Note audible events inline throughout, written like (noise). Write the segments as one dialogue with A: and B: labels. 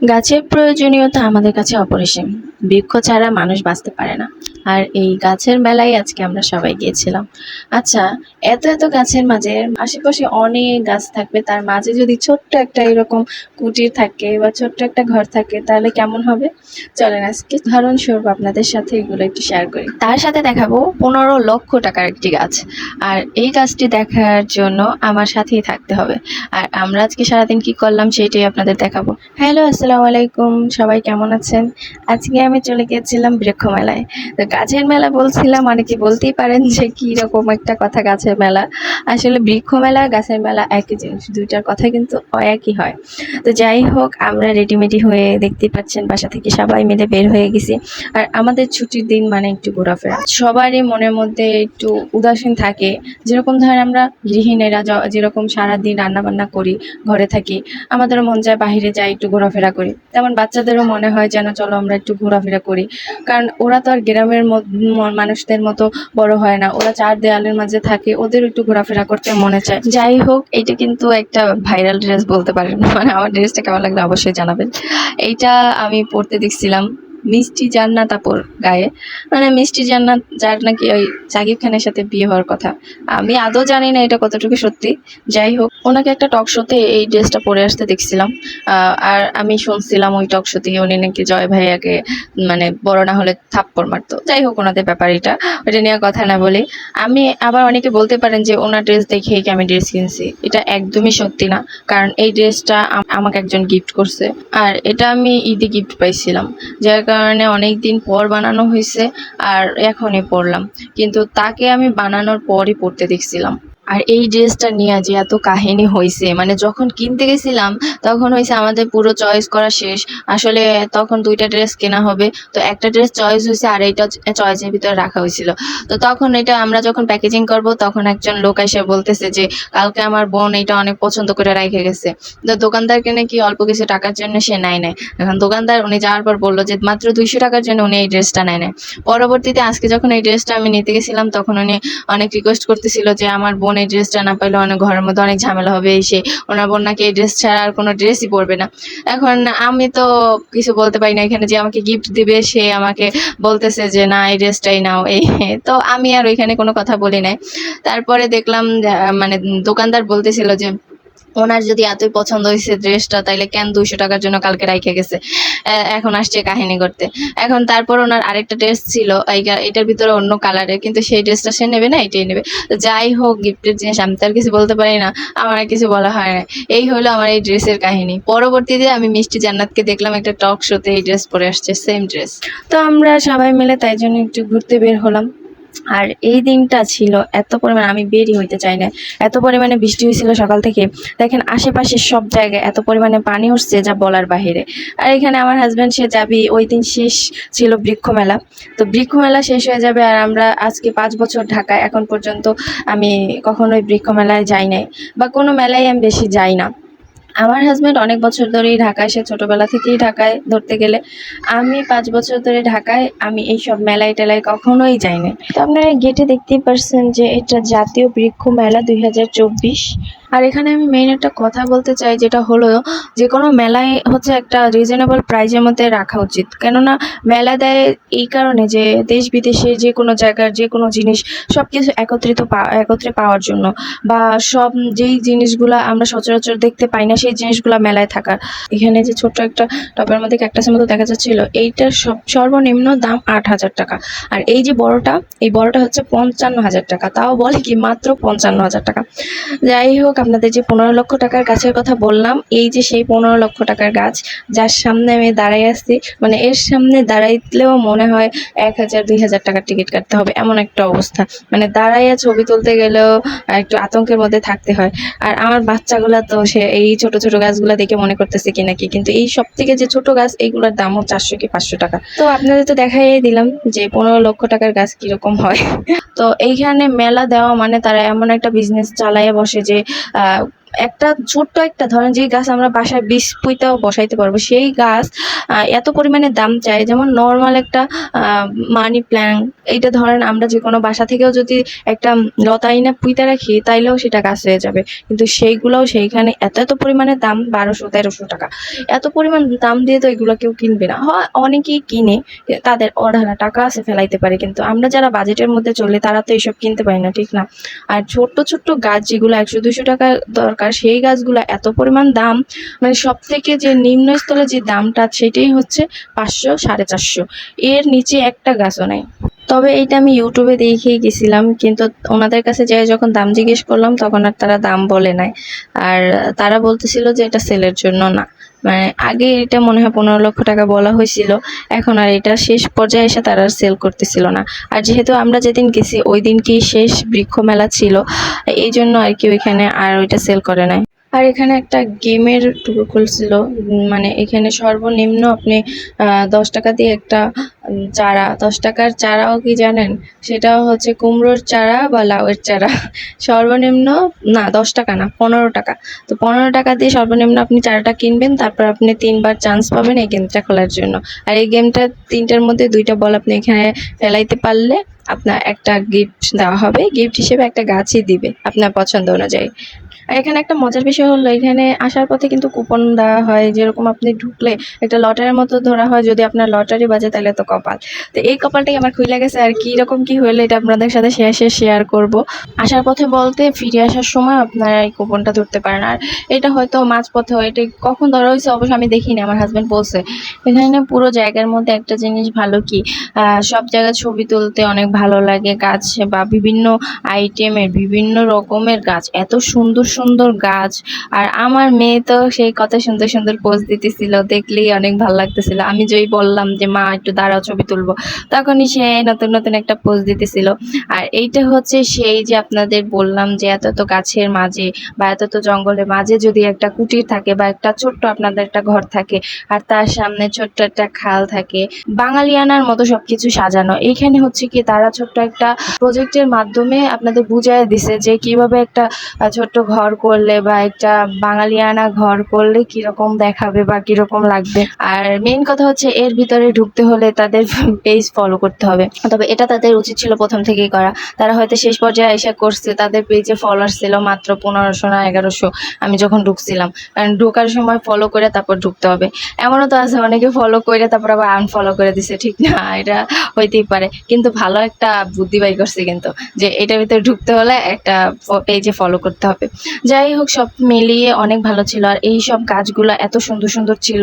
A: গাছের প্রয়োজনীয়তা আমাদের কাছে অপরিসীম। বৃক্ষ ছাড়া মানুষ বাঁচতে পারে না। আর এই গাছের মেলায় আজকে আমরা সবাই গিয়েছিলাম। আচ্ছা এত এত গাছের মাঝে আশেপাশে অনেক গাছ থাকবে, তার মাঝে যদি ছোট্ট একটা এরকম কুটির থাকে বা ছোট্ট একটা ঘর থাকে, তাহলে কেমন হবে? চলেন, আজকে উদাহরণস্বরূপ আপনাদের সাথে এগুলো একটু শেয়ার করি। তার সাথে দেখাবো পনেরো লক্ষ টাকার একটি গাছ। আর এই গাছটি দেখার জন্য আমার সাথেই থাকতে হবে। আর আমরা আজকে সারাদিন কি করলাম সেটাই আপনাদের দেখাবো। হ্যালো, আসসালামু আলাইকুম, সবাই কেমন আছেন? আজকে আমি চলে গিয়েছিলাম বৃক্ষ মেলায় গাছের মেলা বলছিলাম, অনেকে বলতেই পারেন যে কি রকম একটা কথা গাছের মেলা। আসলে বৃক্ষ মেলা, গাছের মেলা একই জিনিস, দুইটার কথা কিন্তু একই হয়। তো যাই হোক, আমরা রেডিমেডি হয়ে দেখতেই পাচ্ছেন, বাসা থেকে সবাই মিলে বের হয়ে গেছি। আর আমাদের ছুটির দিন মানে একটু ঘোরাফেরা। সবারই মনের মধ্যে একটু উদাসীন থাকে। যেরকম ধরেন আমরা গৃহিণীরা যেরকম সারাদিন রান্না বান্না করি, ঘরে থাকি, আমাদেরও মন যায় বাইরে যাই একটু ঘোরাফেরা করি। তেমন বাচ্চাদেরও মনে হয় যেন চলো আমরা একটু ঘোরাফেরা করি। কারণ ওরা তো আর গ্রামের মানুষদের মতো বড় হয় না। ওরা চার দেয়ালের মাঝে থাকে, ওদের একটু ঘোরাফেরা করতে মনে চায়। যাই হোক এটা কিন্তু একটা ভাইরাল ড্রেস বলতে পারেন। মানে আমার ড্রেসটা কেমন লাগল অবশ্যই জানাবেন। এইটা আমি পড়তে দেখছিলাম। মিষ্টি জান্নাত আপুর গায়ে। মানে মিষ্টি জান্নাত যার নাকি ওই সাকিব খানের সাথে বিয়ে হওয়ার কথা। আমি আদৌ জানি না এটা কতটুকু সত্যি। যাই হোক, ওনাকে একটা টক শোতে এই ড্রেসটা পরে আসতে দেখছিলাম। আর আমি শুনছিলাম ওই টক শোতে উনি নাকি জয় ভাইয়াকে মানে বড় না হলে থাপ্পড় মারতো। যাই হোক, ওনাদের ব্যাপার এটা। ওটা নিয়ে কথা না বলি। আমি আবার অনেকে বলতে পারেন যে ওনার ড্রেস দেখেই কি আমি ড্রেস কিনছি। এটা একদমই সত্যি না। কারণ এই ড্রেসটা আমাকে একজন গিফট করছে। আর এটা আমি ঈদে গিফট পাইছিলাম। যার কারণে অনেক দিন পর বানানো হয়েছে আর এখনই পড়লাম। কিন্তু তাকে আমি বানানোর পরই পড়তে দেখছিলাম। আর এই ড্রেসটা নিয়ে যে এত কাহিনী হয়েছে মানে যখন কিনতে গেছিলাম, তখন হয়েছে আমাদের পুরো চয়েস করা শেষ। আসলে তখন দুইটা ড্রেস কেনা হবে, তো একটা ড্রেস চয়েস হয়েছে আর এইটা চয়েসের ভিতরে রাখা হয়েছিল তো তখন এটা আমরা যখন প্যাকেজিং করব, তখন একজন লোক এসে বলতেছে যে, কালকে আমার বোন এটা অনেক পছন্দ করে রেখে গেছে। তো দোকানদারকে নাকি অল্প কিছু টাকার জন্য সে নেয় নেয় এখন দোকানদার, উনি যাওয়ার পর বলল যে, মাত্র দুইশো টাকার জন্য উনি এই ড্রেসটা নেয় নেয় পরবর্তীতে আজকে যখন এই ড্রেসটা আমি নিতে গেছিলাম, তখন উনি অনেক রিকোয়েস্ট করতেছিল যে, আমার বোন এই ড্রেসটা না পাইলে অনেক ঘরের মধ্যে অনেক ঝামেলা হবে এসে ওনার বোন নাকি এই ড্রেস ছাড়া আর কোনো ড্রেসই পরবে না। এখন আমি তো কিছু বলতে পারি না এখানে যে আমাকে গিফট দিবে, সে আমাকে বলতেছে যে, না, এই ড্রেসটাই নাও। এই (laughs) তো আমি আর ওইখানে কোনো কথা বলি নাই। তারপরে দেখলাম মানে দোকানদার বলতেছিল যে ওনার যদি এতই পছন্দ হয়েছে ড্রেসটা তাইলে কেন দুইশো টাকার জন্য কালকে রাইখে গেছে? এখন আসছে কাহিনী করতে। এখন তারপর ওনার আরেকটা ড্রেস ছিল এটার ভিতরে অন্য কালারের কিন্তু সেই ড্রেসটা সে নেবে না, এটাই নেবে। যাই হোক গিফটের জিনিস, আমি তো আর কিছু বলতে পারি না, আমার আর কিছু বলা হয় না। এই হলো আমার এই ড্রেসের কাহিনী। পরবর্তীতে আমি মিষ্টি জান্নাতকে দেখলাম একটা টক শোতে এই ড্রেস পরে আসছে সেম ড্রেস তো আমরা সবাই মিলে তাই জন্য একটু ঘুরতে বের হলাম। আর এই দিনটা ছিল এত পরিমাণ, আমি বেরই হইতে চাই না এত পরিমাণে বৃষ্টি হয়েছিল সকাল থেকে। দেখেন আশেপাশে সব জায়গায় এত পরিমাণে পানি উঠছে যা বলার বাহিরে। আর এখানে আমার হাজব্যান্ড সে যাবি, ওই দিন শেষ ছিল বৃক্ষ মেলা তো বৃক্ষ মেলা শেষ হয়ে যাবে আর আমরা আজকে পাঁচ বছর ঢাকায়। এখন পর্যন্ত আমি কখনোই বৃক্ষ মেলায় যাই নাই বা কোনো মেলায় আমি বেশি যাই না। আমার হাজব্যান্ড অনেক বছর ধরেই ঢাকায়, সে ছোটোবেলা থেকেই ঢাকায় ধরতে গেলে। আমি পাঁচ বছর ধরে ঢাকায়, আমি এই সব মেলায় টেলায় কখনোই যাইনি। তো আপনারা গেটে দেখতেই পারছেন যে এটা জাতীয় বৃক্ষ মেলা দুই হাজার চব্বিশ। আর এখানে আমি মেইন একটা কথা বলতে চাই, যেটা হলো যে কোনো মেলায় হচ্ছে একটা রিজনেবল প্রাইজের মধ্যে রাখা উচিত। কেননা মেলা দেয় এই কারণে যে দেশ বিদেশে যে কোনো জায়গার যে কোনো জিনিস সব কিছু একত্রিত একত্রে পাওয়ার জন্য। বা সব যেই জিনিসগুলো আমরা সচরাচর দেখতে পাই না, সেই জিনিসগুলো মেলায় থাকার। এখানে যে ছোট্ট একটা টপের মধ্যে ক্যাকটাসের মতো দেখা যাচ্ছিল, এইটার সব, সর্বনিম্ন দাম আট হাজার টাকা। আর এই যে বড়টা, এই বড়টা হচ্ছে পঞ্চান্ন হাজার টাকা। তাও বলে কি মাত্র পঞ্চান্ন হাজার টাকা। যাই হোক আপনাদের যে পনেরো লক্ষ টাকার গাছের কথা বললাম, এই যে সেই পনেরো লক্ষ টাকার গাছ, যার সামনে আমি দাঁড়াই আছি মানে এর সামনে দাঁড়াইলেও মনে হয় এক হাজার, দুই হাজার টাকার টিকিট কাটতে হবে, এমন একটা অবস্থা। মানে দাঁড়াইয়া ছবি তুলতে গেলেও একটু আতঙ্কের মধ্যে থাকতে হয়। আর আমার বাচ্চাগুলা তো সে এই ছোট ছোট গাছগুলো দেখে মনে করতেছে কি নাকি কিন্তু এই সব থেকে যে ছোট গাছ, এইগুলোর দামও চারশো কি পাঁচশো টাকা। তো আপনাদের তো দেখাই দিলাম যে পনেরো লক্ষ টাকার গাছ কীরকম হয়। তো এইখানে মেলা দেওয়া মানে তারা এমন একটা বিজনেস চালায় বসে যে uh, একটা ছোট্ট একটা, ধরেন যে গাছ আমরা বাসায় বিষ পুঁতেও বসাইতে পারব, সেই গাছ এত পরিমাণে দাম চায় যেমন নর্মাল একটা মানি প্ল্যান্ট এইটা ধরেন আমরা যে কোনো বাসা থেকেও যদি একটা লতা এনে পুঁতে রাখি, তাইলেও সেটা গাছ হয়ে যাবে। কিন্তু সেইগুলোও সেইখানে এত এত পরিমাণে দাম, বারোশো, তেরোশো টাকা। এত পরিমাণ দাম দিয়ে তো এগুলো কেউ কিনবে না। হয় অনেকেই কিনে, তাদের অঢালা টাকা আছে, ফেলাইতে পারে, কিন্তু আমরা যারা বাজেটের মধ্যে চলে, তারা তো এইসব কিনতে পারি না, ঠিক না? আর ছোট্ট ছোট্ট গাছ যেগুলো একশো দুশো টাকা দরকার। সেই গাছগুলো এত পরিমাণ দাম মানে সব থেকে যে নিম্ন স্তরে যে দামটা সেটাই হচ্ছে পাঁচশো, সাড়ে চারশো। এর নিচে একটা গাছও নাই। তবে এটা আমি ইউটিউবে দেখেই গেছিলাম, কিন্তু ওনাদের কাছে যাই যখন দাম জিজ্ঞেস করলাম, তখন আর তারা দাম বলে নাই। আর তারা বলতেছিল যে এটা সেলের জন্য না। মানে আগে এটা মনে হয় পনেরো লক্ষ টাকা বলা হয়েছিল, এখন আর এটা শেষ পর্যায়ে এসে তারা আর সেল করতেছিল না। আর যেহেতু আমরা যেদিন গেছি, ওই দিন কি শেষ বৃক্ষ মেলা ছিল, এই জন্য আর কি ওইখানে আর ওইটা সেল করে নাই। আর এখানে একটা গেমের টুকরো খুলছিল। মানে এখানে সর্বনিম্ন আপনি দশ টাকা দিয়ে একটা চারা, দশ টাকার চারাও কি জানেন? সেটাও হচ্ছে কুমড়োর চারা বা লাউয়ের চারা। সর্বনিম্ন, না, দশ টাকা না, পনেরো টাকা। তো পনেরো টাকা দিয়ে সর্বনিম্ন আপনি চারাটা কিনবেন, তারপর আপনি তিনবার চান্স পাবেন এই গেমটা খেলার জন্য। আর এই গেমটা তিনটার মধ্যে দুইটা বল আপনি এখানে ফেলাইতে পারলে আপনার একটা গিফট দেওয়া হবে। গিফট হিসেবে একটা গাছই দিবে, আপনার পছন্দ অনুযায়ী। আর এখানে একটা মজার বিষয় হলো, এখানে আসার পথে কিন্তু কুপন দেওয়া হয়। যেরকম আপনি ঢুকলে একটা লটারির মতো ধরা হয়, যদি আপনার লটারি বাজে তাহলে তো কপাল। তো এই কপালটাই আমার খুলে গেছে আর কি রকম কি হলে এটা আপনাদের সাথে শেয়ার শেয়ার শেয়ার করব। আসার পথে বলতে ফিরে আসার সময় আপনারা এই কুপনটা ধরতে পারেন। আর এটা হয়তো মাঝ পথে হয়, এটা কখন ধরা হয়েছে অবশ্য আমি দেখিনি, আমার হাজব্যান্ড বলছে। এখানে পুরো জায়গার মধ্যে একটা জিনিস ভালো কি সব জায়গায় ছবি তুলতে অনেক ভালো লাগে, গাছ বা বিভিন্ন আইটেমের বিভিন্ন রকমের গাছ, এত সুন্দর সুন্দর গাছ। আর আমার মেয়ে তো সেই কত সুন্দর সুন্দর পোজ দিতেছিল, দেখলেই অনেক ভালো লাগতেছিল। আমি যেই বললাম যে, মা, একটু দাঁড়াও, ছবি তুলবো। তখনই সে নতুন নতুন একটা পোজ দিতেছিল। আর এইটা হচ্ছে সেই যে আপনাদের বললাম যে, এত তো গাছের মাঝে বা এত তো জঙ্গলের মাঝে যদি একটা কুটির থাকে বা একটা ছোট্ট আপনাদের একটা ঘর থাকে আর তার সামনে ছোট্ট একটা খাল থাকে, বাঙালিয়ানার মতো সবকিছু সাজানো। এইখানে হচ্ছে কি, তারা ছোট্ট একটা প্রজেক্টের মাধ্যমে আপনাদের বুঝাই দিছে যে, কীভাবে একটা ছোট্ট ঘর করলে বা একটা বাঙালিয়ানা ঘর করলে কীরকম দেখাবে বা কীরকম লাগবে? আর মেইন কথা হচ্ছে এর ভিতরে ঢুকতে হলে তাদের পেজ ফলো করতে হবে। তবে এটা তাদের উচিত ছিল প্রথম থেকেই করা। তারা হয়তো শেষ পর্যায়ে এসে করছে, তাদের পেজে ফলোয়ার ছিল মাত্র পনেরোশো না এগারোশো। আমি যখন ঢুকছিলাম, কারণ ঢোকার সময় ফলো করে তারপর ঢুকতে হবে। এমনও তো আছে, অনেকে ফলো করে তারপর আবার আনফলো করে দিছে, ঠিক না? এটা হইতেই পারে। কিন্তু ভালো একটা বুদ্ধি বাই করছে কিন্তু, যে এটার ভিতরে ঢুকতে হলে একটা পেজে ফলো করতে হবে। যাই হোক, সব মিলিয়ে অনেক ভালো ছিল। আর এই সব গাছগুলো এত সুন্দর সুন্দর ছিল।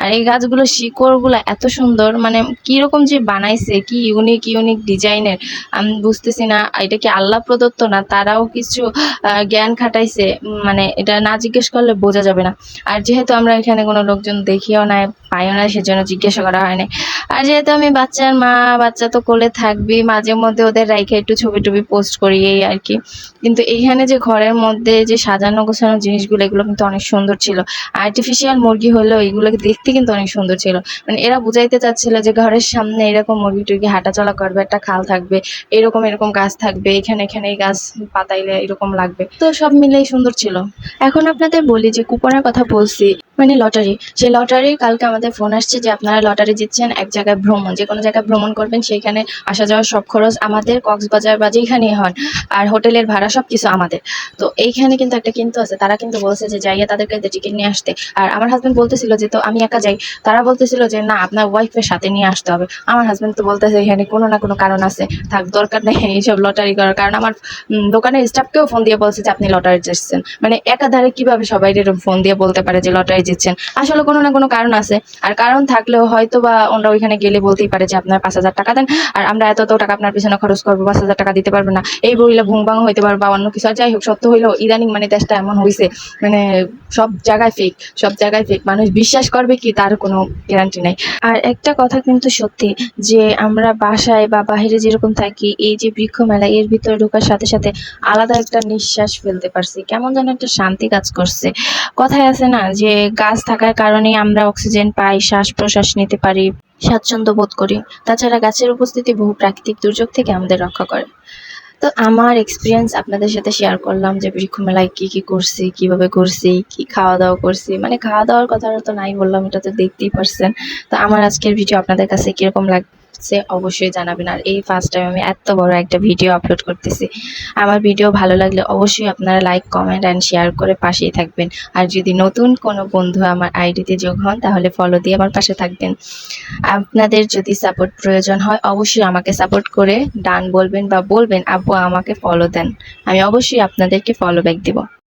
A: আর এই গাছগুলো শিকড়গুলো এত সুন্দর মানে কীরকম যে বানাইছে, কি ইউনিক ইউনিক ডিজাইনের, আমি বুঝতেছি না। এটা কি আল্লাহ প্রদত্ত না তারাও কিছু জ্ঞান খাটাইছে? মানে এটা না জিজ্ঞেস করলে বোঝা যাবে না। আর যেহেতু আমরা এখানে কোনো লোকজন দেখিও নাই, পাইও না সেজন্য জিজ্ঞাসা করা হয়নি আর যেহেতু আমি বাচ্চার মা, বাচ্চা তো কোলে থাকবি, মাঝে মধ্যে ওদের রাইখে একটু ছবি টবি পোস্ট করি, এই আর কি। কিন্তু এইখানে যে ঘরের মধ্যে যে সাজানো গোছানো জিনিসগুলো, এগুলো কিন্তু অনেক সুন্দর ছিল। আর্টিফিশিয়াল মুরগি হলেও এগুলোকে দেখতে কিন্তু অনেক সুন্দর ছিল। মানে এরা বুঝাইতে চাচ্ছিল যে ঘরের সামনে এরকম মুরগি টুরগি হাঁটাচলা করবে, একটা খাল থাকবে, এরকম এরকম গাছ থাকবে, এখানে এখানে এই গাছ পাতাইলে এরকম লাগবে। তো সব মিলেই সুন্দর ছিল। এখন আপনাদের বলি যে কুপনের কথা বলছি মানে লটারি। সেই লটারি কালকে আমাদের ফোন আসছে যে আপনারা লটারি জিতছেন, এক জায়গায় ভ্রমণ, যে কোনো জায়গায় ভ্রমণ করবেন সেইখানে আসা যাওয়ার সব খরচ আমাদের কক্সবাজার বা যেখানেই হন, আর হোটেলের ভাড়া সব কিছু আমাদের। তো এইখানে কিন্তু একটা কিন্তু আছে, তারা কিন্তু বলছে যে যাইয়া তাদেরকে টিকিট নিয়ে আসতে। আর আমার হাজবেন্ড বলতেছিল যে, তো আমি একা যাই। তারা বলতেছিল যে, না, আপনার ওয়াইফের সাথে নিয়ে আসতে হবে। আমার হাজবেন্ড তো বলতেছে, এখানে কোনো না কোনো কারণ আছে। থাক, দরকার নেই এইসব লটারি করার। কারণ আমার দোকানের স্টাফকেও ফোন দিয়ে বলছে যে, আপনি লটারি জিতছেন। মানে একাধারে কীভাবে সবাই এরকম ফোন দিয়ে বলতে পারে যে লটারি জিতছেন? আসলে কোনো না কোনো কারণ আছে। আর কারণ থাকলেও হয়তো বা ওরা ওইখানে গেলে বলতেই পারে যে, আপনার পাঁচ হাজার টাকা দেন, আর আমরা এত টাকা আপনার পিছনে খরচ করব, পাঁচ হাজার টাকা দিতে পারব না। এই বইলে ভুং ভাং হইতে পারবে বা অন্য কিছু। যাই হোক, সত্য হইলেও ইদানিং মানে দেশটা এমন হয়েছে মানে সব জায়গায় ফেক সব জায়গায় ফেক মানুষ বিশ্বাস করবে কি তার কোনো গ্যারান্টি নাই। আর একটা কথা কিন্তু সত্যি, যে আমরা বাসায় বা বাইরে যেরকম থাকি, এই যে বৃক্ষ মেলা, এর ভিতরে ঢোকার সাথে সাথে আলাদা একটা নিঃশ্বাস ফেলতে পারছি। কেমন যেন একটা শান্তি কাজ করছে। কথায় আছে না, যে গাছ থাকার কারণে আমরা অক্সিজেন পাই শ্বাস প্রশ্বাস নিতে পারি, স্বাচ্ছন্দ্য বোধ করি। তাছাড়া গাছের উপস্থিতি বহু প্রাকৃতিক দুর্যোগ থেকে আমাদের রক্ষা করে। তো আমার এক্সপিরিয়েন্স আপনাদের সাথে শেয়ার করলাম যে বৃক্ষ মেলায় কী কী করছি, কীভাবে করছি, কি খাওয়া দাওয়া করছি। মানে খাওয়া দাওয়ার কথা তো নাই বললাম, এটা তো দেখতেই পারছেন। তো আমার আজকের ভিডিও আপনাদের কাছে কীরকম লাগছে অবশ্যই জানাবেন। আর এই ফার্স্ট টাইম আমি এত বড় একটা ভিডিও আপলোড করতেছি। আমার ভিডিও ভালো লাগলে অবশ্যই আপনারা লাইক কমেন্ট অ্যান্ড শেয়ার করে পাশেই থাকবেন। আর যদি নতুন কোনো বন্ধু আমার আইডিতে যোগ হন, তাহলে ফলো দিয়ে আমার পাশে থাকবেন। আপনাদের যদি সাপোর্ট প্রয়োজন হয়, অবশ্যই আমাকে সাপোর্ট করে ডান বলবেন বা বলবেন আব্বু আমাকে ফলো দেন। আমি অবশ্যই আপনাদেরকে ফলো ব্যাক দেবো।